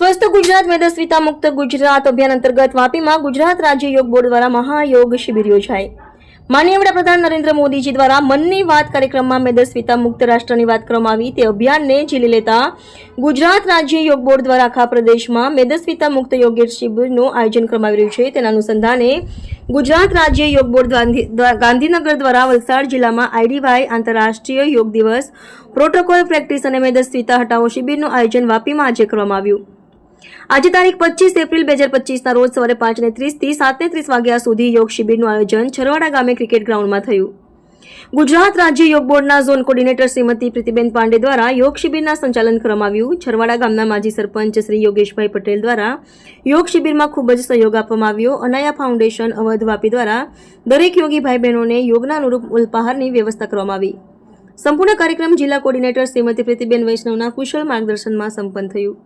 સ્વસ્થ ગુજરાત મેદસ્વીતા મુક્ત ગુજરાત અભિયાન અંતર્ગત વાપીમાં ગુજરાત રાજ્ય યોગ બોર્ડ દ્વારા મહાયોગ શિબિર યોજાઈ. માનનીય વડાપ્રધાન નરેન્દ્ર મોદીજી દ્વારા મનની વાત કાર્યક્રમમાં મેદસ્વીતા મુક્ત રાષ્ટ્રની વાત કરવામાં આવી. તે અભિયાનને ઝીલી લેતા ગુજરાત રાજ્ય યોગ બોર્ડ દ્વારા આખા પ્રદેશમાં મેદસ્વીતા મુક્ત યોગ શિબિરનું આયોજન કરવામાં આવી રહ્યું છે. તેના અનુસંધાને ગુજરાત રાજ્ય યોગ બોર્ડ ગાંધીનગર દ્વારા વલસાડ જિલ્લામાં આઈડીવાય આંતરરાષ્ટ્રીય યોગ દિવસ પ્રોટોકોલ પ્રેક્ટિસ અને મેદસ્વીતા હટાવો શિબિરનું આયોજન વાપીમાં આજે કરવામાં આવ્યું. આજે તારીખ પચીસ એપ્રિલ બે હજાર પચીસના રોજ સવારે પાંચ ને ત્રીસથી સાતને ત્રીસ વાગ્યા સુધી યોગ શિબિરનું આયોજન છરવાડા ગામે ક્રિકેટ ગ્રાઉન્ડમાં થયું. ગુજરાત રાજ્ય યોગ બોર્ડના ઝોન કોર્ડિનેટર શ્રીમતી પ્રીતિબેન પાંડે દ્વારા યોગ શિબિરના સંચાલન કરવામાં આવ્યું. છરવાડા ગામના માજી સરપંચ શ્રી યોગેશભાઈ પટેલ દ્વારા યોગ શિબિરમાં ખૂબ જ સહયોગ આપવામાં આવ્યો. અનાયા ફાઉન્ડેશન અવધ વાપી દ્વારા દરેક યોગી ભાઈ બહેનોને યોગના અનુરૂપ ઉલ્પાહારની વ્યવસ્થા કરવામાં આવી. સંપૂર્ણ કાર્યક્રમ જિલ્લા કોર્ડિનેટર શ્રીમતી પ્રીતિબેન વૈષ્ણવના કુશળ માર્ગદર્શનમાં સંપન્ન થયું.